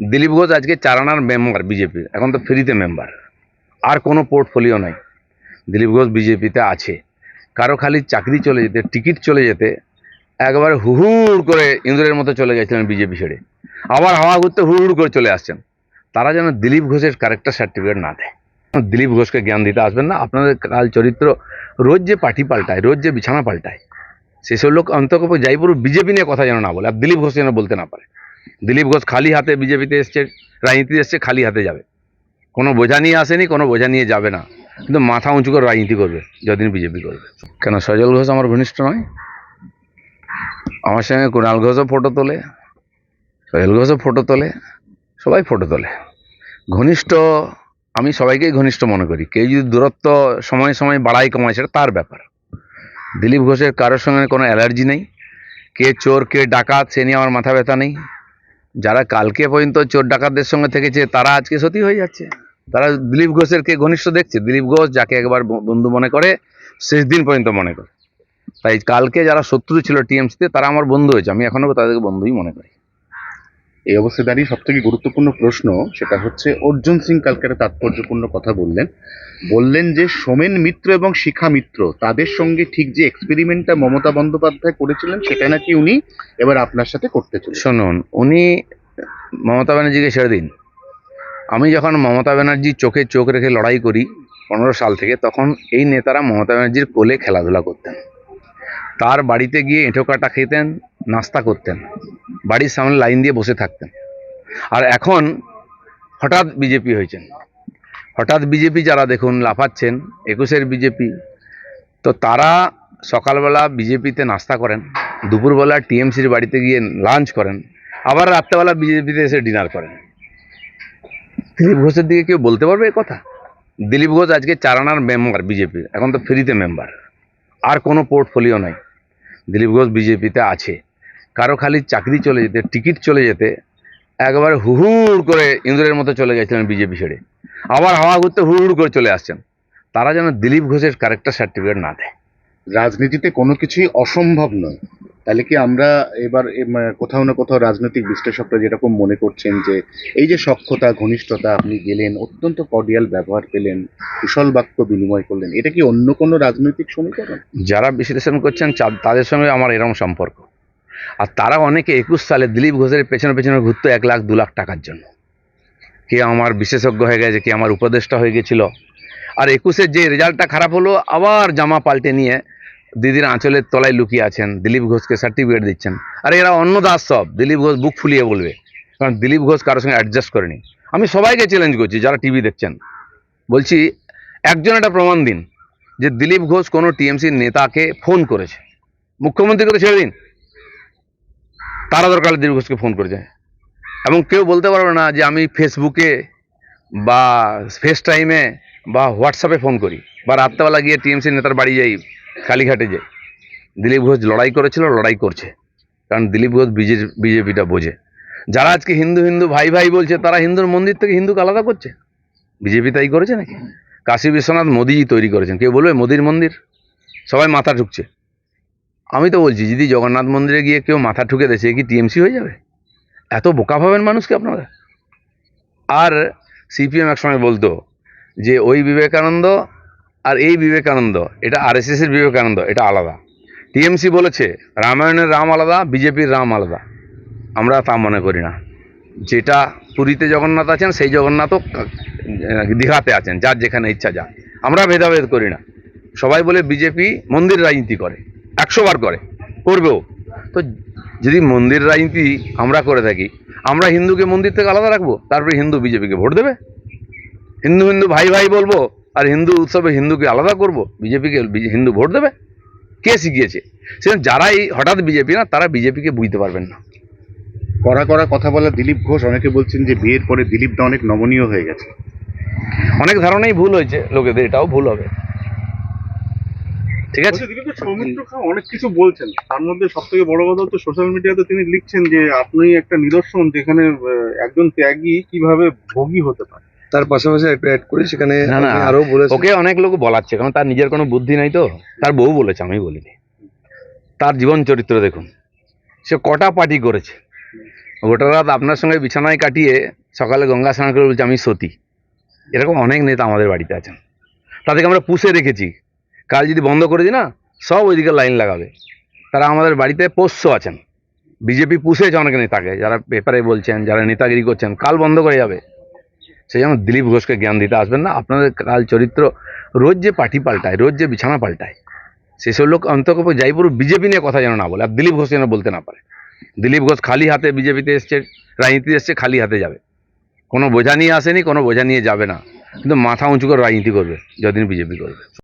দিলীপ ঘোষ আজকে চারানার member BJP এখন তো ফ্রিতে মেম্বার আর কোনো পোর্টফোলিও নাই। দিলীপ ঘোষ বিজেপিতে আছে। কারও খালি চাকরি চলে যেতে টিকিট চলে যেতে, একবারে হুহুড় করে ইন্দ্রের মতো চলে গেছিলেন বিজেপি ছেড়ে। আবার হাওয়া ঘুরতে হুড় করে চলে আসছেন। তারা যেন দিলীপ ঘোষের ক্যারেক্টার সার্টিফিকেট না দেয়। দিলীপ ঘোষকে জ্ঞান দিতে আসবেন না। আপনাদের কাল চরিত্র রোজ যে পার্টি পাল্টায়, রোজ যে বিছানা পাল্টায়, সেসব লোক অন্তত যাই পুরো বিজেপি নিয়ে কথা যেন না বলে। আর দিলীপ ঘোষ যেন বলতে না পারে। দিলীপ ঘোষ খালি হাতে বিজেপিতে এসছে, রাজনীতিতে এসছে, খালি হাতে যাবে। কোনো বোঝা নিয়ে আসেনি, কোনো বোঝা নিয়ে যাবে না। কিন্তু মাথা উঁচু করে রাজনীতি করবে, যতদিন বিজেপি করবে। কেন সজল ঘোষ আমার ঘনিষ্ঠ নয়? আমার সঙ্গে কুণাল ঘোষও ফটো তোলে, সজল ঘোষও ফটো তোলে, সবাই ফটো তোলে। ঘনিষ্ঠ, আমি সবাইকেই ঘনিষ্ঠ মনে করি। কেউ যদি দূরত্ব সময় সময় বাড়াই কমায়, সেটা তার ব্যাপার। দিলীপ ঘোষের কারোর সঙ্গে কোনো অ্যালার্জি নেই। কে চোর, কে ডাকাত, সে নিয়ে আমার মাথা ব্যথা নেই। যারা কালকে পর্যন্ত চোর ডাকাতদের সঙ্গে থেকেছে, তারা আজকে সতী হয়ে যাচ্ছে। তারা দিলীপ ঘোষের কে ঘনিষ্ঠ দেখছে। দিলীপ ঘোষ যাকে একবার বন্ধু মনে করে, শেষ দিন পর্যন্ত মনে করে। তাই কালকে যারা শত্রু ছিল টিএমসিতে, তারা আমার বন্ধু হয়েছে। আমি এখনও তাদেরকে বন্ধুই মনে করি। এই অবস্থায় দাঁড়িয়ে সব থেকে গুরুত্বপূর্ণ প্রশ্ন সেটা হচ্ছে, অর্জুন সিং কালকে তাৎপর্যপূর্ণ কথা বললেন। বললেন যে, সোমেন মিত্র এবং শিখা মিত্র, তাদের সঙ্গে ঠিক যে এক্সপেরিমেন্টটা মমতা বন্দ্যোপাধ্যায় করেছিলেন, সেটা নাকি উনি এবার আপনার সাথে করতে চলেছেন? শুনুন, উনি মমতা ব্যানার্জিকে ছেড়ে দিন। আমি যখন মমতা ব্যানার্জি চোখে চোখ রেখে লড়াই করি পনেরো সাল থেকে, তখন এই নেতারা মমতা ব্যানার্জির কোলে খেলাধুলা করতেন। তার বাড়িতে গিয়ে এঁঠো কাটা খেতেন, নাস্তা করতেন। বাড়ির সামনে লাইন দিয়ে বসে থাকতেন। আর এখন হঠাৎ বিজেপি হয়েছেন। হঠাৎ বিজেপি যারা দেখুন লাফাচ্ছেন, একুশের বিজেপি, তো তারা সকালবেলা বিজেপিতে নাস্তা করেন, দুপুরবেলা টিএমসির বাড়িতে গিয়ে লাঞ্চ করেন, আবার রাত্রেবেলা বিজেপিতে এসে ডিনার করেন। দিলীপ ঘোষের দিকে কেউ বলতে পারবে এ কথা? দিলীপ ঘোষ আজকে চারানার মেম্বার বিজেপি এখন তো ফ্রিতে মেম্বার। আর কোনো পোর্টফোলিও নাই। দিলীপ ঘোষ বিজেপিতে আছে। কারও খালি চাকরি চলে যেতে টিকিট চলে যেতে একবারে হুহুড় করে ইন্দ্রের মতো চলে গেছিলেন বিজেপি ছেড়ে। আবার হাওয়া ঘুরতে হুড় করে চলে আসছেন। তারা যেন দিলীপ ঘোষের ক্যারেক্টার সার্টিফিকেট না দেয়। রাজনীতিতে কোনো কিছুই অসম্ভব নয়। তাহলে কি আমরা এবার মানে, কোথাও না কোথাও রাজনৈতিক বিশ্লেষকরা যেরকম মনে করছেন যে এই যে সক্ষতা ঘনিষ্ঠতা আপনি গেলেন অত্যন্ত কর্ডিয়াল ব্যবহার পেলেন কুশল বাক্য বিনিময় করলেন এটা কি অন্য কোনো রাজনৈতিক সমীকরণ? যারা বিশ্লেষণ করছেন তাদের সঙ্গে আমার এরকম সম্পর্ক। আর তারা অনেকে একুশ সালে দিলীপ ঘোষের পেছনে পেছনে ঘুরতো এক লাখ, দু লাখ টাকার জন্য। কে আমার বিশেষজ্ঞ হয়ে গেছে, কে আমার উপদেষ্টা হয়ে গেছিল। আর একুশের যে রেজাল্টটা খারাপ হলো, আবার জামা পাল্টে নিয়ে দিদির আঁচলের তলায় লুকিয়ে আছেন, দিলীপ ঘোষকে সার্টিফিকেট দিচ্ছেন। আর এরা অন্য দাস সব, দিলীপ ঘোষ বুক ফুলিয়ে বলবে। কারণ দিলীপ ঘোষ কারোর সঙ্গে অ্যাডজাস্ট করেনি। আমি সবাইকে চ্যালেঞ্জ করছি, যারা টিভি দেখছেন। বলছি, একজন একটা প্রমাণ দিন, যে দিলীপ ঘোষ কোনো টিএমসির নেতাকে ফোন করেছে। মুখ্যমন্ত্রী করে ছেড়ে দিন। তারা দরকার দিলীপ ঘোষকে ফোন করেছে এবং কেউ বলতে পারবে না যে আমি ফেসবুকে বা ফেস টাইমে বা হোয়াটসঅ্যাপে ফোন করি বা রাত্রেবেলা গিয়ে টিএমসি নেতার বাড়ি যাই, কালীঘাটে যাই। দিলীপ ঘোষ লড়াই করেছিল, লড়াই করছে। কারণ দিলীপ ঘোষ বিজে বিজেপিটা বোঝে। যারা আজকে হিন্দু হিন্দু ভাই ভাই বলছে, তারা হিন্দুর মন্দির থেকে হিন্দুকে আলাদা করছে। বিজেপি তাই করেছে নাকি? কাশী বিশ্বনাথ মোদিজি তৈরি করেছেন। কেউ বলবে মোদির মন্দির? সবাই মাথা ঠুকছে আমি তো বলছি, যদি জগন্নাথ মন্দিরে গিয়ে কেউ মাথা ঠুকে দেছে কি টিএমসি হয়ে যাবে? এত বোকা ভাবেন মানুষকে আপনারা? আর সিপিএম একসময় বলতো যে, ওই বিবেকানন্দ আর এই বিবেকানন্দ, এটা আরএসএসের বিবেকানন্দ, এটা আলাদা। টিএমসি বলেছে, রামায়ণের রাম আলাদা, বিজেপির রাম আলাদা। আমরা তা মনে করি না। যেটা পুরীতে জগন্নাথ আছেন, সেই জগন্নাথও দীঘাতে আছেন, যার যেখানে ইচ্ছা যা আমরা ভেদাভেদ করি না। সবাই বলে বিজেপি মন্দির রাজনীতি করে। একশো বার করে করবেও। তো যদি মন্দির রাজনীতি আমরা করে থাকি আমরা হিন্দুকে মন্দির থেকে আলাদা রাখব তারপরে হিন্দু বিজেপিকে ভোট দেবে? হিন্দু হিন্দু ভাই ভাই বলব আর হিন্দু উৎসবে হিন্দুকে আলাদা করব বিজেপিকে হিন্দু ভোট দেবে? কে শিখিয়েছে? সেরকম যারা এই হঠাৎ বিজেপি না তারা বিজেপিকে বুঝতে পারবেন না। করা কড়া কথা বলা দিলীপ ঘোষ অনেকে বলছেন যে বিয়ের পরে দিলীপটা অনেক নমনীয় হয়ে গেছে। অনেক ধারণাই ভুল হয়েছে লোকেদের এটাও ভুল হবে। ঠিক আছে? বলছি, সৌমিত্র খাঁ অনেক কিছু বলছেন। তার মধ্যে সব থেকে বড় কথা হচ্ছে সোশ্যাল মিডিয়াতে তিনি লিখছেন যে আপনি একটা নিদর্শন যেখানে একজন ত্যাগী কীভাবে ভোগী হতে পারে। তার পাশাপাশি একটা অ্যাড করি সেখানে আরও বলেছেন ওকে অনেক লোক বলাচ্ছে কারণ তার নিজের কোনো বুদ্ধি নাই তো। তার বউ বলেছে আমি বলিনি। তার জীবন চরিত্র দেখুন সে কটা পার্টি করেছে। গোটা রাত আপনার সঙ্গে বিছানায় কাটিয়ে সকালে গঙ্গা স্নান করে বলছে আমি সতী। এরকম অনেক নেতা আমাদের বাড়িতে আছেন। তাদেরকে আমরা পুষে রেখেছি কাল যদি বন্ধ করে দিই না, সব ওইদিকে লাইন লাগাবে। তারা আমাদের বাড়িতে পোষ্য আছেন। বিজেপি পুষেছে অনেক নেতাকে, যারা পেপারে বলছেন, যারা নেতাগিরি করছেন, কাল বন্ধ করে যাবে। সেই জন্য দিলীপ ঘোষকে জ্ঞান দিতে আসবেন না। আপনাদের কাল চরিত্র রোজ যে পার্টি পাল্টায়, রোজ যে বিছানা পাল্টায়, সেসব লোক অন্তত যাই বিজেপি নিয়ে কথা যেন না বলে, আর দিলীপ ঘোষ যেন বলতে না পারে। দিলীপ ঘোষ খালি হাতে বিজেপিতে এসছে, রাজনীতিতে এসছে, খালি হাতে যাবে। কোনো বোঝা নিয়ে আসেনি, কোনো বোঝা নিয়ে যাবে না। কিন্তু মাথা উঁচু করে রাজনীতি করবে যদিন বিজেপি করবে।